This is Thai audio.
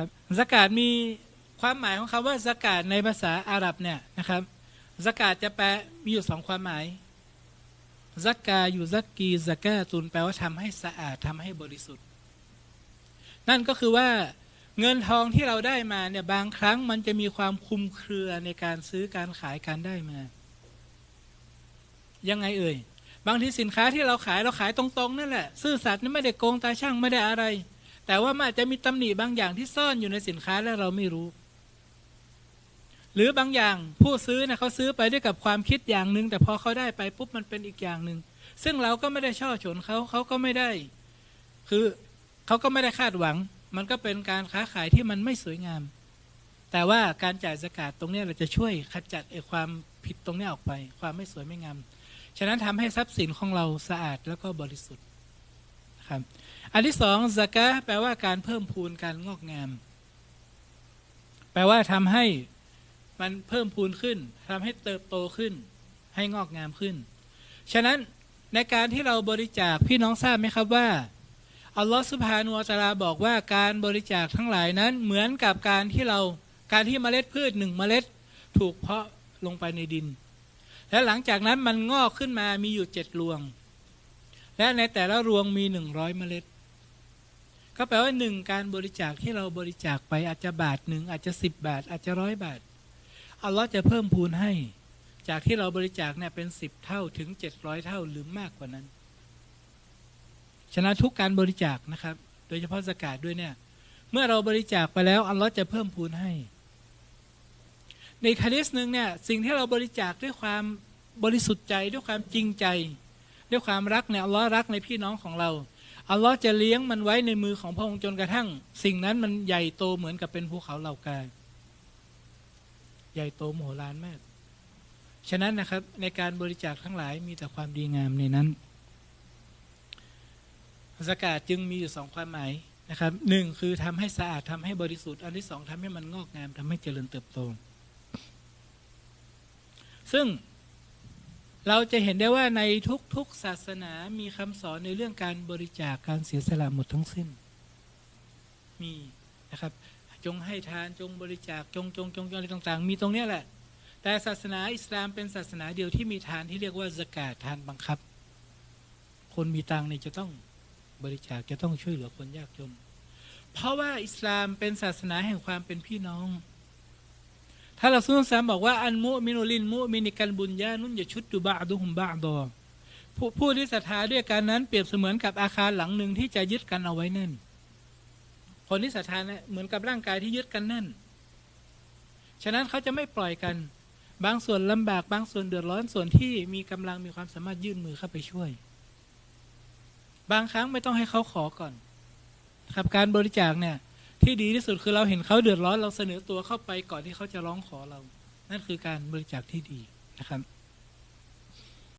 ครับสกาดมีความหมายของคำว่าสกาดในภาษาอาหรับเนี่ยนะครับสกาดจะแปลมีอยู่สองความหมายซักกาอยู่ซักกีซักกาตุนแปลว่าทำให้สะอาดทำให้บริสุทธิ์ นั่นก็คือว่าเงินทองที่เราได้มาเนี่ยบางครั้งมันจะมีความคุมเครือในการซื้อการขายการได้มา ยังไงเอ่ย บางทีสินค้าที่เราขายเราขายตรงๆนั่นแหละ ซื่อสัตย์นี่ไม่ได้โกงตาช่างไม่ได้อะไร แต่ว่ามันอาจจะมีตำหนิบางอย่างที่ซ่อนอยู่ในสินค้าและเราไม่รู้ หรือบางอย่างผู้ซื้อนะเขาซื้อไปด้วยกับความคิดอย่างหนึ่งแต่พอเขาได้ไปปุ๊บมันเป็นอีกอย่างหนึ่งซึ่งเราก็ไม่ได้ช่อฉนเขาเขาก็ไม่ได้ คือเขาก็ไม่ได้คาดหวัง มันก็เป็นการค้าขายที่มันไม่สวยงาม แต่ว่าการจ่ายสกาดตรงนี้เราจะช่วยขจัดไอ้ความผิดตรงนี้ออกไป ความไม่สวยไม่งามฉะนั้นทำให้ทรัพย์สินของเราสะอาดแล้วก็บริสุทธิ์ นะครับ อันที่สองสกาแปลว่าการเพิ่มพูนการงอกงาม แปลว่าทำให้มันเพิ่มพูนขึ้นทำให้เติบโตขึ้น ให้งอกงามขึ้น ฉะนั้นในการที่เราบริจาคพี่น้องทราบไหมครับว่าอัลลอฮฺสุบฮานุอัตลาบอกว่าการบริจาคทั้งหลายนั้นเหมือนกับการที่เราการที่เมล็ดพืชหนึ่งเมล็ดถูกเพาะลงไปในดิน และหลังจากนั้นมันงอกขึ้นมามีอยู่เจ็ดรวง และในแต่ละรวงมีหนึ่งร้อยเมล็ด ก็แปลว่าหนึ่งการบริจาคที่เราบริจาคไปอาจจะบาทหนึ่งอาจจะสิบบาท อาจจะร้อยบาทอัลลอฮ์จะเพิ่มพูนให้ จากที่เราบริจาคเนี่ยเป็นสิบเท่าถึงเจ็ดร้อยเท่าหรือมากกว่านั้น ฉะนั้นทุกการบริจาคนะครับ โดยเฉพาะสกาดด้วยเนี่ย เมื่อเราบริจาคไปแล้วอัลลอฮ์จะเพิ่มพูนให้ ในคดิสหนึ่งเนี่ยสิ่งที่เราบริจาคด้วยความบริสุทธิ์ใจด้วยความจริงใจ ด้วยความรักเนี่ยอัลลอฮ์รักในพี่น้องของเราอัลลอฮ์จะเลี้ยงมันไว้ในมือของพระองค์จนกระทั่ง สิ่งนั้นมันใหญ่โตเหมือนกับเป็นภูเขาเหล่ากาใหญ่โตโมโหลานมาก ฉะนั้นนะครับในการบริจาคทั้งหลายมีแต่ความดีงามในนั้นสกาดจึงมีอยู่สองความหมายนะครับหนึ่งคือทำให้สะอาดทำให้บริสุทธิ์ อันที่สองทำให้มันงอกงามทำให้เจริญเติบโต ซึ่ง เราจะเห็นได้ว่าในทุกๆศาสนามีคำสอนในเรื่องการบริจาคการเสียสละหมดทั้งสิ้น มีนะครับ จงให้ทานจงบริจาคจงจงจงจงอะไรต่างๆ มีตรงเนี้ยแหละ แต่ศาสนาอิสลามเป็นศาสนาเดียวที่มีทานที่เรียกว่าสกาดทานบังคับ คนมีตังเนี่ยจะต้องบริจาคจะต้องช่วยเหลือคนยากจน เพราะว่าอิสลามเป็นศาสนาแห่งความเป็นพี่น้อง ถ้าเราสุนสามบอกว่าอันมุมินุลินมุมินิกันบุญญานุนอย่าชุดดูบาดุหุมบาดอผู้ผู้ที่ศรัทธาด้วยกันนั้นเปรียบเสมือนกับอาคารหลังหนึ่งที่จะยึดกันเอาไว้แน่น คนที่ศรัทธาเนี่ยเหมือนกับร่างกายที่ยึดกันแน่น ฉะนั้นเขาจะไม่ปล่อยกัน บางส่วนลำบากบางส่วนเดือดร้อนส่วนที่มีกำลังมีความสามารถยื่นมือเข้าไปช่วย บางครั้งไม่ต้องให้เขาขอก่อนครับการบริจาคเนี่ย ที่ดีที่สุดคือเราเห็นเขาเดือดร้อนเราเสนอตัวเข้าไปก่อนที่เขาจะร้องขอเรา นั่นคือการบริจาคที่ดีนะครับ